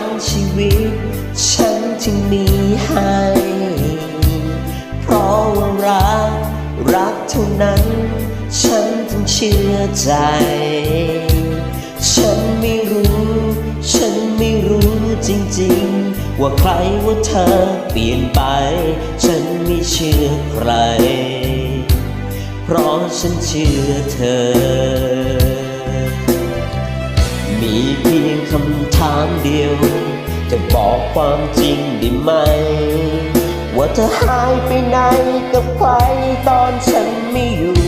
งชีวิต ฉันจึงมีให้ เพราะว่ารัก รักเท่านั้น ฉันจึงเชื่อใจ ฉันไม่รู้ ฉันไม่รู้จริงๆ ว่าใครว่าเธอเปลี่ยนไป ฉันไม่เชื่อใคร เพราะฉันเชื่อเธอ มีเพียงคำถามเดียว จะบอกความจริงได้ไหม ว่าเธอหายไปไหนกับใครตอนฉันไม่อยู่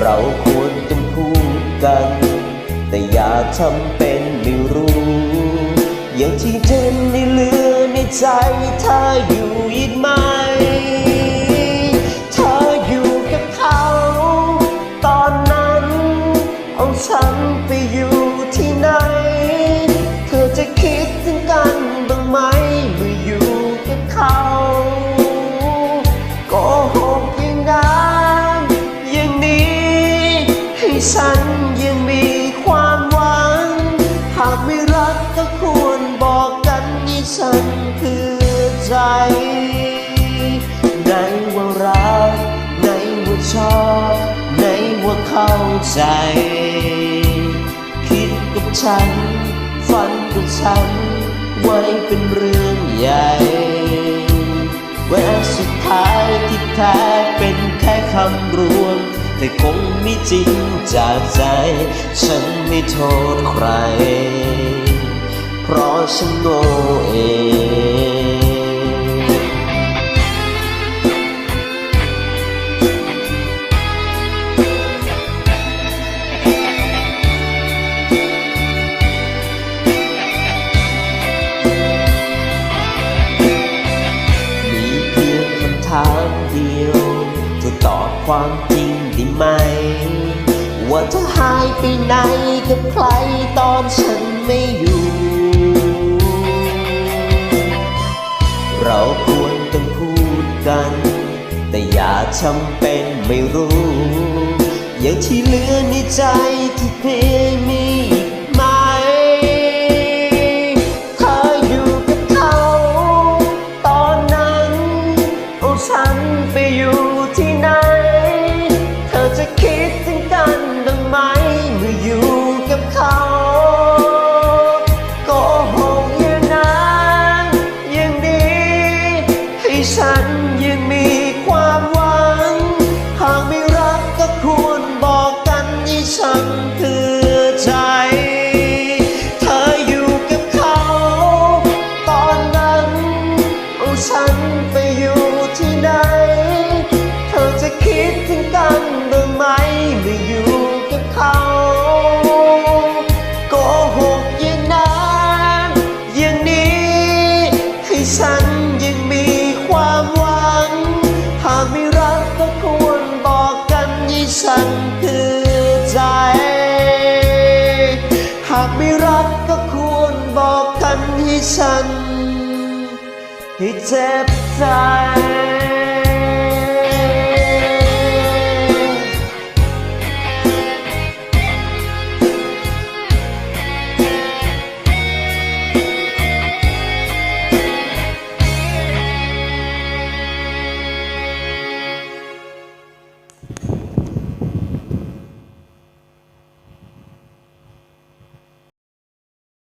เราควรต้องพูดกัน แต่อย่าทำเป็นไม่รู้ อย่างที่เจ็บในเหลือในใจเธออยู่อีกไหม ฉันยังมีความหวัง หากไม่รักก็ควรบอกกันให้ฉันคือใจไหนว่ารักไหนว่าชอบไหนว่าเข้าใจ คิดกับฉัน ฝันกับฉัน ไว้เป็นเรื่องใหญ่แววสุดท้ายที่แท้เป็นแค่คำรวม แต่คงไม่จริงจากใจ ฉันไม่โทษใคร เพราะฉันโง่เองมีเพียงคำถามเดียว จะตอบความจริงได้ไหม ว่าเธอหายไปไหนกับใครตอนฉันไม่อยู่ เราควรต้องพูดกัน แต่อย่าทำเป็นไม่รู้ อย่างที่เหลือในใจที่เพมีอี ฉันยังมีความหวัง หากไม่รักก็ควรบอกกันให้ฉันากไม่รักก็ควรบอกกันให้ฉัน ให้เจ็บใจ